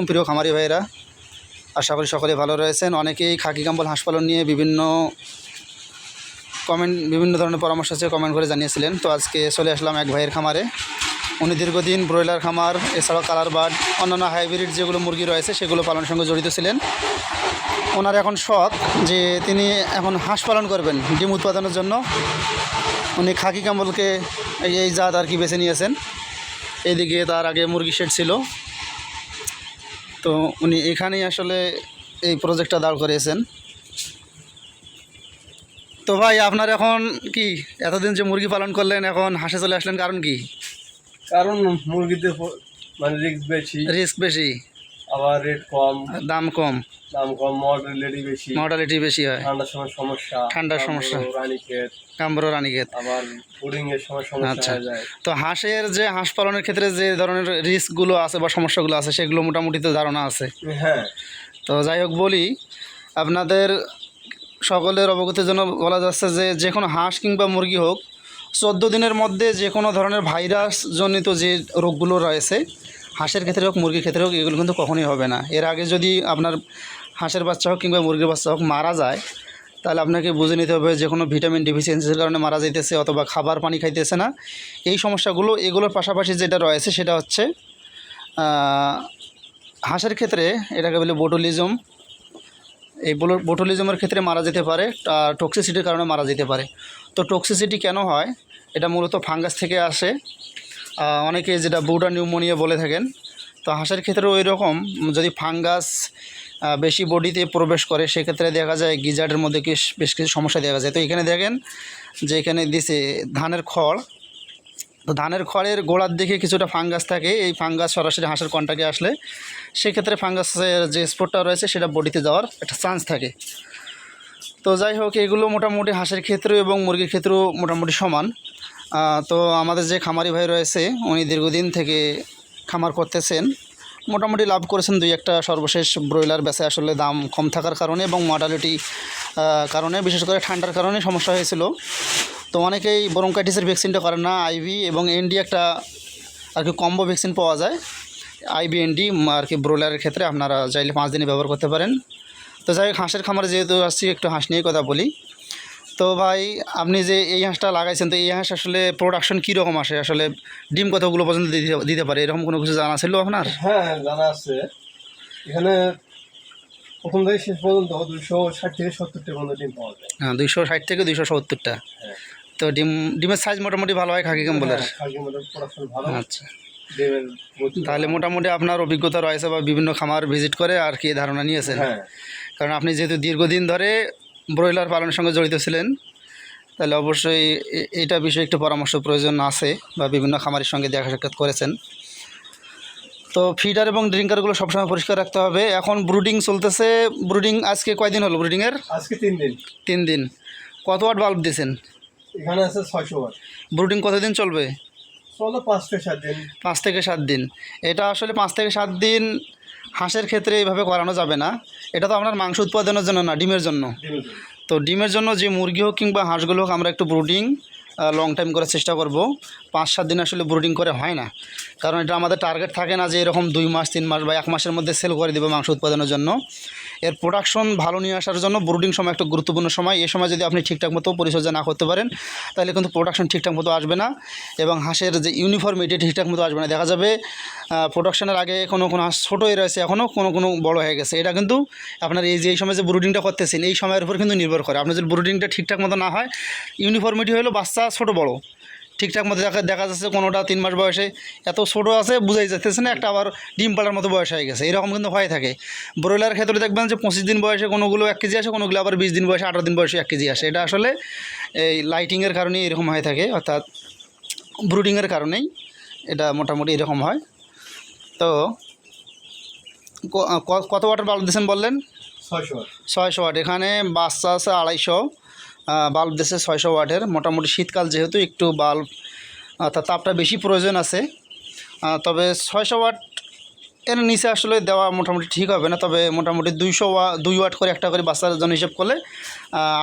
আলাইকুম প্রিয় খামারি ভাইরা আশা করি সকলে ভালো রয়েছেন। অনেকেই খাকি কাম্বল হাঁস পালন নিয়ে বিভিন্ন কমেন্ট বিভিন্ন ধরনের পরামর্শ আছে কমেন্ট করে জানিয়েছিলেন। তো আজকে চলে আসলাম এক ভাইয়ের খামারে। উনি দীর্ঘদিন ব্রয়লার খামার, এছাড়াও কালার বার্ড, অন্যান্য হাইব্রিড যেগুলো মুরগি রয়েছে, সেগুলো পালনের সঙ্গে জড়িত ছিলেন। ওনার এখন শখ যে তিনি এখন হাঁস পালন করবেন, ডিম উৎপাদনের জন্য। উনি খাকি কাম্বলকে এই জাত আর কি বেছে নিয়েছেন। এদিকে তার আগে মুরগি শেড ছিল। তো উনি এখানেই আসলে এই প্রজেক্টটা দাঁড় করিয়েছেন। তো ভাই আপনার এখন কি এতদিন যে মুরগি পালন করলেন এখন হাঁসে চলে আসলেন কারণ কি? কারণ মুরগিতে মানে রিস্ক বেশি। রিস্ক বেশি। আবার রেট কম। দাম কম। দাম কম মডেলিটি বেশি। হয়। ঠান্ডার সময় সমস্যা। ঠান্ডার সমস্যা। রানীক্ষেত। কাম্বর রানীক্ষেত। আবার ফুডিং এর সময় সমস্যা আচ্ছা। হয়ে যায়। তো হাঁসের যে হাঁস পালনের ক্ষেত্রে যে ধরনের রিস্কগুলো আছে বা সমস্যাগুলো আছে সেগুলো মোটামুটি তো ধারণা আছে। হ্যাঁ। তো যাই হোক বলি আপনাদের সকলের অবগতির জন্য বলা যাচ্ছে যে যে কোনো হাঁস কিংবা মুরগি হোক চোদ্দ দিনের মধ্যে যে কোনো ধরনের ভাইরাস জনিত যে রোগগুলো রয়েছে হাঁসের ক্ষেত্রে হোক মুরগির ক্ষেত্রে হোক এগুলো কিন্তু কখনোই হবে না। এর আগে যদি আপনার হাঁসের বাচ্চা হোক কিংবা মুরগির বাচ্চা হোক মারা যায়, তাহলে আপনাকে বুঝে নিতে হবে যে কোনো ভিটামিন ডিফিসিয়েন্সির কারণে মারা যাইতেছে অথবা খাবার পানি খাইতেছে না। এই সমস্যাগুলো, এগুলোর পাশাপাশি যেটা রয়েছে সেটা হচ্ছে হাঁসের ক্ষেত্রে এটাকে বলে বোটুলিজম এই বোটুলিজমের ক্ষেত্রে মারা যেতে পারে টক্সিসিটির কারণে মারা যেতে পারে। তো টক্সিসিটি কেন হয়? এটা মূলত ফাঙ্গাস থেকে আসে। অনেকে যেটা বুডা নিউমোনিয়া বলে থাকেন তো হাঁসের ক্ষেত্রে ওই রকম যদি ফাঙ্গাস বেশি বডিতে প্রবেশ করে, সেক্ষেত্রে দেখা যায় গিজার্ডের মধ্যে বেশ কিছু সমস্যা দেখা যায়। তো এখানে দেখেন যে এখানে দিছে ধানের খড়। তো ধানের খড়ের গোড়ার দিকে কিছুটা ফাঙ্গাস থাকে। এই ফাঙ্গাস সরাসরি হাঁসের কন্টাকে আসলে সেক্ষেত্রে ফাঙ্গাসের যে স্পোর্টটা রয়েছে, সেটা বডিতে যাওয়ার একটা চান্স থাকে। তো যাই হোক, এগুলো মোটামুটি হাঁসের ক্ষেত্রে এবং মুরগির ক্ষেত্রেও মোটামুটি সমান। তো আমাদের যে খামারি ভাই রয়েছে, উনি দীর্ঘদিন থেকে খামার করতেছেন। মোটামুটি লাভ করেছেন দুই একটা সর্বশেষ ব্রয়লার বেচে আসলে দাম কম থাকার কারণে এবং মর্টালিটি কারণে, বিশেষ করে ঠান্ডার কারণে সমস্যা হয়েছিল। তো অনেকেই ব্রঙ্কাইটিসের ভ্যাকসিনটা করেন না আইভি এবং এনডি একটা আর কি কম্বো ভ্যাকসিন পাওয়া যায়। আইবি এনডি আর কি ব্রয়লারের ক্ষেত্রে আপনারা চাইলে পাঁচ দিনে ব্যবহার করতে পারেন। তো যাই হোক, হাঁসের খামারে যেহেতু আসছি, একটু হাঁস নিয়ে কথা বলি। তো ভাই আপনি যে এই হাঁসটা লাগাইছেন তো এই হাঁস আসলে প্রোডাকশন কীরকম আসে? আসলে ডিম কতগুলো পর্যন্ত দিতে পারে? এরকম কোনো কিছু জানা ছিল আপনার? হ্যাঁ জানা আছে। এখানে প্রথম থেকে শেষ পর্যন্ত দুশো ষাট থেকে সত্তরটা পর্যন্ত ডিম পাওয়া যায়। হ্যাঁ দুইশো ষাট থেকে দুইশো সত্তরটা। হ্যাঁ। তো ডিম ডিমের সাইজ মোটামুটি ভালো হয় খাকি বলার হ্যাঁ, আচ্ছা। তাহলে মোটামুটি আপনার অভিজ্ঞতা রয়েছে বা বিভিন্ন খামার ভিজিট করে আর কি ধারণা নিয়েছেন। হ্যাঁ। কারণ আপনি যেহেতু দীর্ঘদিন ধরে ব্রয়লার পালনের সঙ্গে জড়িত ছিলেন। তাহলে অবশ্যই এ- এইটা বিষয়ে একটু পরামর্শ প্রয়োজন আছে বা বিভিন্ন খামারের সঙ্গে দেখা সাক্ষাৎ করেছেন। তো ফিডার এবং ড্রিঙ্কারগুলো সবসময় পরিষ্কার রাখতে হবে। এখন ব্রুডিং চলতেছে। ব্রুডিং আজকে কয়দিন হলো ব্রুডিংয়ের আজকে তিন দিন। তিন দিন। কত ওয়াট বাল্ব দিয়েছেন? এখানে আছে ছয়শো ওয়াট। ব্রুডিং কতদিন চলবে? চলো পাঁচ থেকে সাত দিন। পাঁচ থেকে সাত দিন। এটা আসলে পাঁচ থেকে সাত দিন হাঁসের ক্ষেত্রে এইভাবে করানো যাবে না। এটা তো আপনার মাংস উৎপাদনের জন্য না ডিমের জন্য। তো ডিমের জন্য যে মুরগি হোক কিংবা হাঁসগুলো হোক আমরা একটু ব্রুডিং লং টাইম করার চেষ্টা করব। পাঁচ, সাত দিন আসলে ব্রুডিং করে হয় না। কারণ এটা আমাদের টার্গেট থাকে না যে এরকম দুই মাস, তিন মাস বা এক মাসের মধ্যে সেল করে দেবে মাংস উৎপাদনের জন্য। এর প্রোডাকশন ভালো নিয়ে আসার জন্য ব্রুডিং সময় একটা গুরুত্বপূর্ণ সময়। এই সময় যদি আপনি ঠিকঠাক মতো পরিচর্যা না করতে পারেন, তাহলে কিন্তু প্রোডাকশন ঠিকঠাক মতো আসবে না এবং হাঁসের যে ইউনিফর্মিটি ঠিকঠাক মতো আসবে না। দেখা যাবে প্রোডাকশনের আগে কোনো কোনো হাঁস ছোটোই রয়েছে এখনও কোনো কোনো বড় হয়ে গেছে। এটা কিন্তু আপনার এই যে, এই সময় যে ব্রুডিংটা করতেছেন, এই সময়ের উপর কিন্তু নির্ভর করে। আপনার যদি ব্রুডিংটা ঠিকঠাক মতো না হয় ইউনিফর্মিটি হলো বাচ্চা ছোটো বড়। ঠিকঠাক মতো দেখা দেখা যাচ্ছে কোনোটা তিন মাস বয়সে। এত ছোটো আছে বুঝাই যাচ্ছে না একটা আবার ডিম পাড়ার মতো বয়স হয়ে গেছে। এরকম কিন্তু হয়ে থাকে। ব্রয়লার ক্ষেত্রে দেখবেন যে পঁচিশ দিন বয়সে কোনোগুলো এক কেজি আসে কোনোগুলো আবার বিশ দিন বয়সে আঠারো দিন বয়সে এক কেজি আসে। এটা আসলে এই লাইটিংয়ের কারণেই এরকম হয়ে থাকে অর্থাৎ ব্রুডিংয়ের কারণেই এটা মোটামুটি এরকম হয়। তো কত ওয়াটের বাল্ব দিয়েছেন বললেন? ছয়শো ওয়াট ছয়শো ওয়াট এখানে বাচ্চা আছে আড়াইশো। বাল্ব দিয়েছে ছয়শো ওয়াটের। মোটামুটি শীতকাল যেহেতু একটু বাল্ব অর্থাৎ তাপটা বেশি প্রয়োজন আছে। তবে ছয়শো ওয়াট এর নিচে আসলে দেওয়া মোটামুটি ঠিক হবে না। তবে মোটামুটি দুইশো ওয়া, দুই ওয়াট করে একটা করে বাচ্চার জন্য হিসেব করলে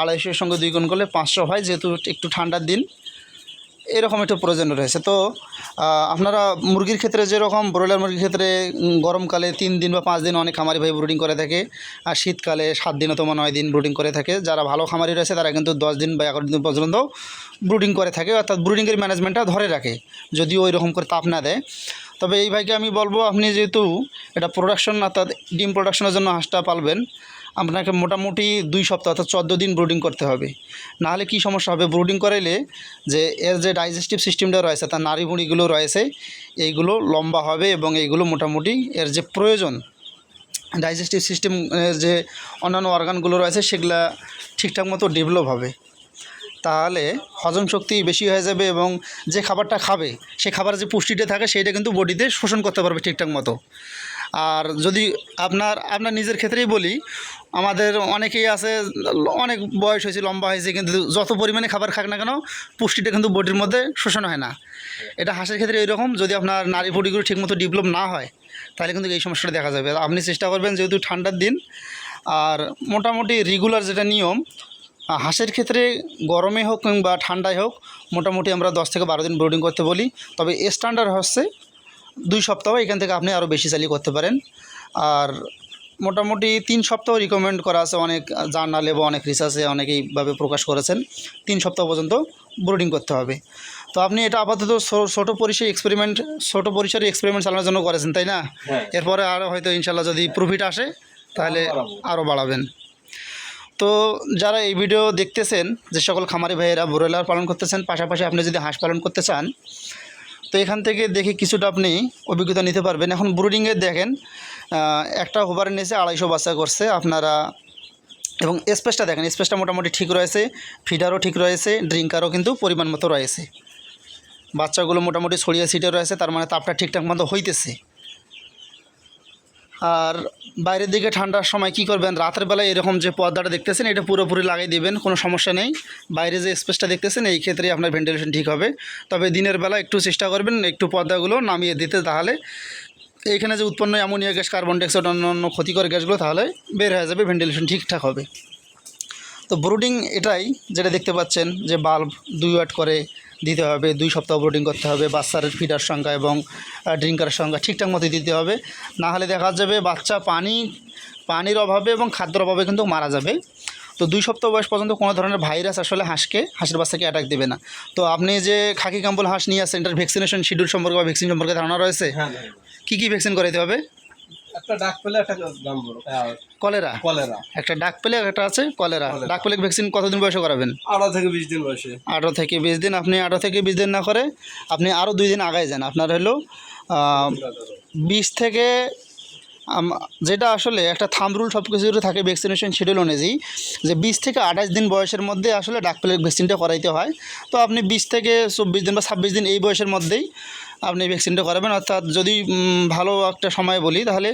আড়াইশোর সঙ্গে দুই গুণ করলে পাঁচশো হয়, যেহেতু একটু ঠান্ডার দিন। এরকম একটু প্রয়োজন রয়েছে। তো আপনারা মুরগির ক্ষেত্রে যেরকম ব্রয়লার মুরগির ক্ষেত্রে গরমকালে তিন দিন বা পাঁচ দিন অনেক খামারি ভাই ব্রুডিং করে থাকে, আর শীতকালে সাত দিন অথবা নয় দিন ব্রুডিং করে থাকে। যারা ভালো খামারি রয়েছে, তারা কিন্তু দশ দিন বা এগারো দিন পর্যন্ত ব্রুডিং করে থাকে, অর্থাৎ ব্রুডিংয়ের ম্যানেজমেন্টটা ধরে রাখে, যদিও ওই রকম করে তাপ না দেয়। তবে এই ভাইকে আমি বলব, আপনি যেহেতু এটা প্রোডাকশন অর্থাৎ ডিম প্রোডাকশনের জন্য হাঁসটা পালবেন আপনাকে মোটামুটি দুই সপ্তাহ অর্থাৎ চোদ্দ দিন ব্রুডিং করতে হবে। নাহলে কী সমস্যা হবে? ব্রুডিং করাইলে যে এর যে ডাইজেস্টিভ সিস্টেমটা রয়েছে, তার নাড়ি ভুঁড়িগুলো রয়েছে, এইগুলো লম্বা হবে এবং এইগুলো মোটামুটি এর যে প্রয়োজন ডাইজেস্টিভ সিস্টেম যে অন্যান্য অর্গানগুলো রয়েছে, সেগুলা ঠিকঠাক মতো ডেভেলপ হবে। তাহলে হজম শক্তি বেশি হয়ে যাবে এবং যে খাবারটা খাবে, সে খাবারের যে পুষ্টিটা থাকে, সেইটা কিন্তু বডিতে শোষণ করতে পারবে ঠিকঠাক মতো। আর যদি আপনার আপনার নিজের ক্ষেত্রেই বলি, আমাদের অনেকেই আছে, অনেক বয়স হয়েছে, লম্বা হয়েছে, কিন্তু যত পরিমাণে খাবার খাক না কেন, পুষ্টিটা কিন্তু বডির মধ্যে শোষণ হয় না। এটা হাঁসের ক্ষেত্রে এরকম যদি আপনার নারী ফুটিগুলো ঠিকমতো ডেভেলপ না হয়, তাহলে কিন্তু এই সমস্যাটা দেখা যাবে। আপনি চেষ্টা করবেন, যেহেতু ঠান্ডার দিন, আর মোটামুটি রেগুলার যেটা নিয়ম হাঁসের ক্ষেত্রে গরমে হোক কিংবা ঠান্ডায় হোক, মোটামুটি আমরা দশ থেকে বারো দিন ব্রোডিং করতে বলি। তবে স্ট্যান্ডার্ড হচ্ছে দুই সপ্তাহ এখান থেকে আপনি আরও বেশি চালিয়ে করতে পারেন। আর মোটামুটি তিন সপ্তাহ রিকমেন্ড করা আছে অনেক জার্নালে বা অনেক রিসার্চে অনেকেইভাবে প্রকাশ করেছেন। তিন সপ্তাহ পর্যন্ত ব্রোডিং করতে হবে। তো আপনি এটা আপাতত ছোটো পরিসরে এক্সপেরিমেন্ট ছোটো পরিসরে এক্সপেরিমেন্ট চালানোর জন্য করেছেন তাই না? হ্যাঁ। এরপরে আরও হয়তো ইনশাল্লাহ যদি প্রফিট আসে তাহলে আরও বাড়াবেন। তো যারা এই ভিডিও দেখতেছেন যে সকল খামারি ভাইয়েরা ব্রয়লার পালন করতেছেন পাশাপাশি আপনি যদি হাঁস পালন করতে চান তো এখান থেকে দেখে কিছুটা আপনি অভিজ্ঞতা নিতে পারবেন। এখন ব্রুডিংয়ে দেখেন একটা হোবারের নিয়েছে আড়াইশো বাচ্চা করছে আপনারা। এবং স্পেসটা দেখেন স্পেসটা মোটামুটি ঠিক রয়েছে ফিডারও ঠিক রয়েছে ড্রিঙ্কারও কিন্তু পরিমাণ মতো রয়েছে। বাচ্চাগুলো মোটামুটি ছড়িয়ে ছিটে রয়েছে, তার মানে তাপটা ঠিকঠাক মতো হইতেছে। আর বাইরের দিকে ঠান্ডার সময় কি করবেন? রাতের বেলায় এরকম যে পর্দাটা দেখতেছেন, এটা পুরোপুরি লাগাই দিবেন, কোনো সমস্যা নেই। বাইরে যে স্পেসটা দেখতেছেন, এই ক্ষেত্রে আপনার ভেন্টিলেশন ঠিক হবে। তবে দিনের বেলা একটু চেষ্টা করবেন একটু পর্দাগুলো নামিয়ে দিতে, তাহলে এইখানে যে উৎপন্ন অ্যামোনিয়া গ্যাস, কার্বন ডাইঅক্সাইড, অন্যান্য ক্ষতিকর গ্যাসগুলো, তাহলে বের হয়ে যাবে, ভেন্টিলেশন ঠিকঠাক হবে। তো ব্রুডিং এটাই, যেটা দেখতে পাচ্ছেন যে বাল্ব দুই ওয়াট করে দিতে হবে দুই সপ্তাহ ব্রুডিং করতে হবে বাচ্চার ফিডার সংখ্যা এবং ড্রিঙ্কারের সংখ্যা ঠিকঠাক মতো দিতে হবে। না হলে দেখা যাবে বাচ্চা পানি পানির অভাবে এবং খাদ্যের অভাবে কিন্তু মারা যাবে। তো দুই সপ্তাহ বয়স পর্যন্ত কোনো ধরনের ভাইরাস আসলে হাঁসকে হাঁসের বাচ্চাকে অ্যাটাক দেবে না। তো আপনি যে খাকি কাম্বল হাঁস নিয়ে আসছেন এটার ভ্যাকসিনেশন শিডিউল সম্পর্কে বা ভ্যাকসিন সম্পর্কে ধারণা রয়েছে। কী কী ভ্যাকসিন করাইতে হবে? একটা ডাক পেলে একটা দাম বড়। কলেরা। কলেরা। একটা ডাক পেলে একটা আছে কলেরা। ডাক পেলে ভ্যাকসিন কতদিন বয়সে করাবেন? আঠারো থেকে বিশ দিন বয়সে। আঠারো থেকে বিশ দিন আপনি আঠারো থেকে বিশ দিন না করে আপনি আরও দুই দিন আগায় যান। আপনার হলো বিশ থেকে যেটা আসলে একটা থাম রুল সব কিছুতে থাকে ভ্যাকসিনেশন শিডিউল অনুযায়ী, যে বিশ থেকে আঠাশ দিন বয়সের মধ্যে আসলে ডাক প্লেগ ভ্যাকসিনটা করাইতে হয়। তো আপনি বিশ থেকে চব্বিশ দিন বা ছাব্বিশ দিন এই বয়সের মধ্যেই আপনি ভ্যাকসিনটা করাবেন। অর্থাৎ যদি ভালো একটা সময় বলি, তাহলে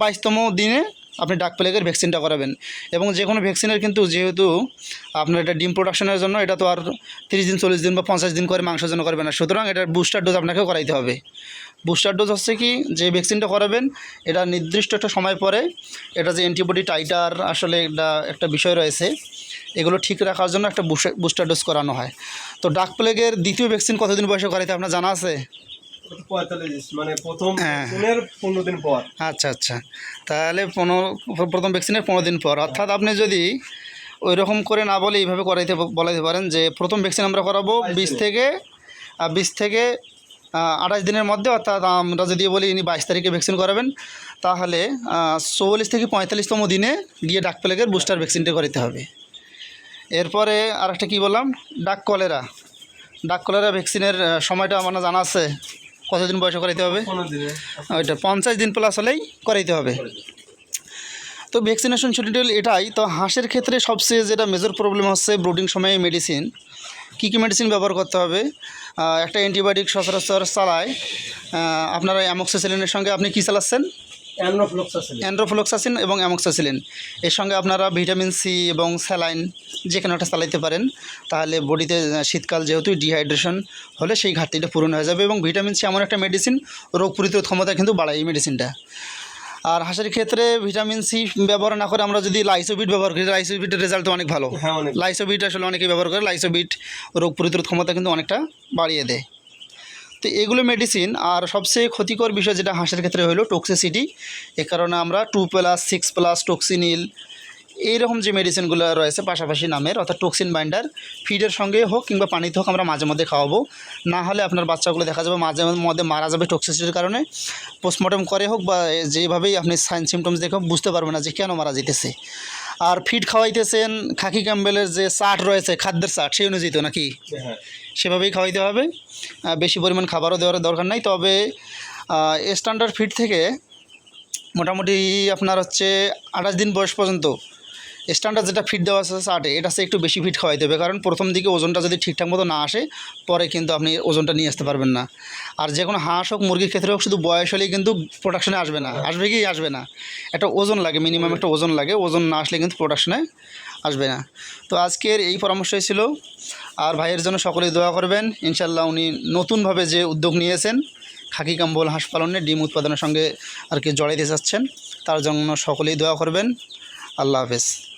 বাইশতম দিনে আপনি ডাক প্লেগের ভ্যাকসিনটা করাবেন। এবং যে কোনো ভ্যাকসিনের কিন্তু যেহেতু আপনার এটা ডিম প্রোডাকশনের জন্য, এটা তো আর তিরিশ দিন, চল্লিশ দিন বা পঞ্চাশ দিন করে মাংসের জন্য করবে না। সুতরাং এটার বুস্টার ডোজ আপনাকে করাইতে হবে। বুস্টার ডোজ হচ্ছে কি, যে ভ্যাকসিনটা করাবেন, এটা নির্দিষ্ট একটা সময় পরে, এটা যে অ্যান্টিবডি টাইটার আসলে একটা একটা বিষয় রয়েছে, এগুলো ঠিক রাখার জন্য একটা বুস্টার ডোজ করানো হয়। তো ডাক প্লেগের দ্বিতীয় ভ্যাকসিন কতদিন বয়সে করাইতে আপনার জানা আছে? পঁয়তাল্লিশ মানে প্রথম হ্যাঁ। ভ্যাকসিনের পনেরো দিন পর। আচ্ছা আচ্ছা। তাহলে পনেরো প্রথম ভ্যাকসিনের পনেরো দিন পর। অর্থাৎ আপনি যদি ওই রকম করে না বলে এইভাবে করাইতে বলাইতে পারেন যে প্রথম ভ্যাকসিন আমরা করাবো বিশ থেকে বিশ থেকে আঠাশ দিনের মধ্যে অর্থাৎ আমরা যদি বলি ইনি বাইশ তারিখে ভ্যাকসিন করাবেন তাহলে চৌল্লিশ থেকে পঁয়তাল্লিশতম দিনে গিয়ে ডাক প্লেগের বুস্টার ভ্যাকসিনটা করাতে হবে। এরপরে আরেকটা কী বললাম? ডাক কলেরা। ডাক কলেরা ভ্যাকসিনের সময়টা আমার জানা আছে। কতদিন বয়সে করাইতে হবে? ওইটা পঞ্চাশ দিন প্লাস হলেই করাইতে হবে। তো ভ্যাকসিনেশন শিডিউল এটাই তো হাঁসের ক্ষেত্রে সবচেয়ে যেটা মেজর প্রবলেম হচ্ছে ব্রুডিং সময়ে মেডিসিন কী কী মেডিসিন ব্যবহার করতে হবে? একটা অ্যান্টিবায়োটিক সচরাচর চালায়। আপনারা অ্যামক্সিসিলিনের সঙ্গে আপনি কী চালাচ্ছেন? অ্যান্ড্রোফ্লোক্সাসিন এবং অ্যামক্সাসিলিন। এর সঙ্গে আপনারা ভিটামিন সি এবং স্যালাইন যে কোনো একটা চালাইতে পারেন। তাহলে বডিতে শীতকাল যেহেতু ডিহাইড্রেশন হলে সেই ঘাটতিটা পূরণ হয়ে যাবে এবং ভিটামিন সি এমন একটা মেডিসিন রোগ প্রতিরোধ ক্ষমতা কিন্তু বাড়ায় এই মেডিসিনটা। আর হাঁসের ক্ষেত্রে ভিটামিন সি ব্যবহার না করে আমরা যদি লাইসোবিট ব্যবহার করি লাইসোবিটের রেজাল্ট অনেক ভালো। হ্যাঁ লাইসোবিট আসলে অনেকেই ব্যবহার করে লাইসোবিট রোগ প্রতিরোধ ক্ষমতা কিন্তু অনেকটা বাড়িয়ে দেয়। তো এগুলো মেডিসিন আর সবচেয়ে ক্ষতিকর বিষয় যেটা হাঁসের ক্ষেত্রে হলো টক্সিসিটি এ কারণে আমরা টু প্লাস সিক্স প্লাস টক্সিনিল এইরকম যে মেডিসিনগুলো রয়েছে পাশাপাশি নামের, অর্থাৎ টক্সিন বাইন্ডার ফিডের সঙ্গে হোক কিংবা পানিতে হোক আমরা মাঝে মধ্যে খাওয়াবো। না হলে আপনার বাচ্চাগুলো দেখা যাবে মাঝে মধ্যে মারা যাবে টক্সিসিটির কারণে। পোস্টমর্টম করে হোক বা যেভাবেই আপনি সাইন সিমটমস দেখে বুঝতে পারবেন না যে কেন মারা যেতেছে। আর ফিড খাওয়াইতেছেন খাকি ক্যাম্বেলের যে চাট রয়েছে, খাদ্যের চাট সেই অনুযায়ী তো নাকি? হ্যাঁ। সেভাবেই খাওয়াইতে হবে। বেশি পরিমাণ খাবারও দেওয়ার দরকার নাই। তবে স্ট্যান্ডার্ড ফিড থেকে মোটামুটি আপনার হচ্ছে আঠাশ দিন বয়স পর্যন্ত স্ট্যান্ডার্ড যেটা ফিট দেওয়া আছে চার্টে এটা একটু বেশি ফিট খাওয়াইতে হবে। কারণ প্রথম দিকে ওজনটা যদি ঠিকঠাক মতো না আসে, পরে কিন্তু আপনি ওজনটা নিয়ে আসতে পারবেন না। আর যে কোনো হাঁস হোক, মুরগির ক্ষেত্রে হোক, শুধু বয়স হলেই কিন্তু প্রোডাকশনে আসবে না। আসবে কি? আসবে না। একটা ওজন লাগে মিনিমাম একটা ওজন লাগে। ওজন না আসলে কিন্তু প্রোডাকশনে আসবে না। তো আজকের এই পরামর্শই ছিল। আর ভাইয়ের জন্য সকলেই দোয়া করবেন। ইনশাল্লাহ উনি নতুনভাবে যে উদ্যোগ নিয়েছেন, খাকি কাম্বল হাঁস পালনে ডিম উৎপাদনের সঙ্গে আর কি জড়াইতে চাচ্ছেন, তার জন্য সকলেই দোয়া করবেন। আল্লাহ হাফেজ।